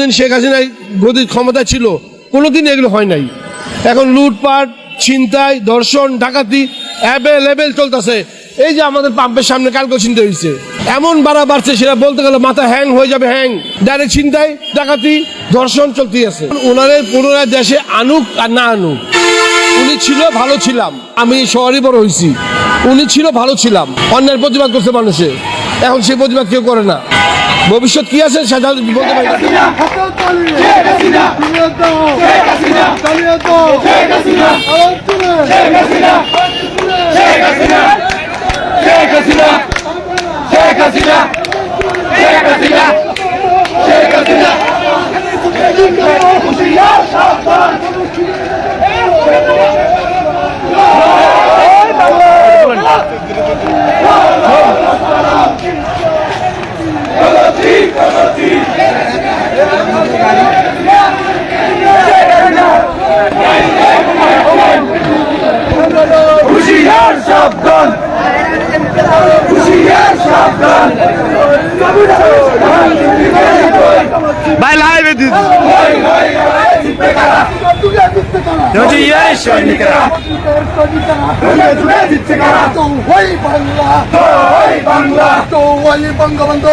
দিন শেখ হাসিনার গদির ক্ষমতা ছিল, কোনোদিন এগুলো হয় নাই। এখন লুটপাট, ছিনতাই, ধর্ষণ, ডাকাতি অ্যাভেলেবেল চলতেছে। এই যে আমাদের পাম্পের সামনে কালকে চিন্তা হয়েছে, এমন বাড়া বাড়ছে, সেটা বলতে গেলে মাথা হ্যাং হয়ে যাবে, হ্যাং। ডাইরেক্ট ছিনতাই, ডাকাতি, ধর্ষণ চলতেই আছে। ওনারে পুনরায় দেশে আনুক আর না আনুক, উনি ছিল, ভালো ছিলাম। আমি শহরে বড় হয়েছি। উনি ছিল, ভালো ছিলাম। অন্যের প্রতিবাদ করছে মানুষে। এখন সে প্রতিবাদ কেউ করে না। ভবিষ্যৎ কি আছে সেটা বলতে পারি না। হুশিয়ার সাবধান। হুশিয়ার সাবধান। ভাই লাইভে এই সৈনিকরা। বাংলা। ওই বাংলা। তো Bangabandhu Bangabandhu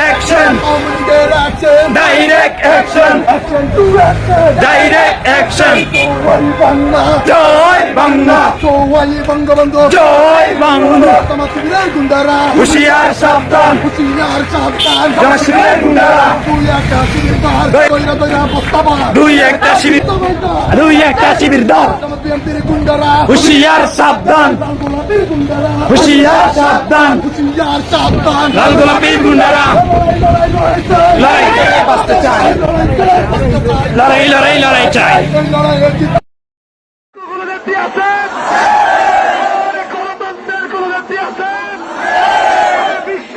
action. Direct action direct action direct action জয় বাংলা। বঙ্গবন্ধু। জয় বাংলা। তোমার শিবিরের গুন্ডারা। হুশিয়ার সাবধান। হুশিয়ার সাবধান। জমা শিবিরের গুন্ডারা। তুই একটা শিবির দইরা দুই একটা শিবির দুই একটা শিবির বিএনপির গুন্ডারা হুশিয়ার সাবধান। হুশিয়ার সাবধান। হুশিয়ার সাবধান। লাল গোলাপি গুন্ডারা লড়াই করে বাঁচতে চায় লড়াই লড়াই লড়াই চাই। আছেন বিশ্ব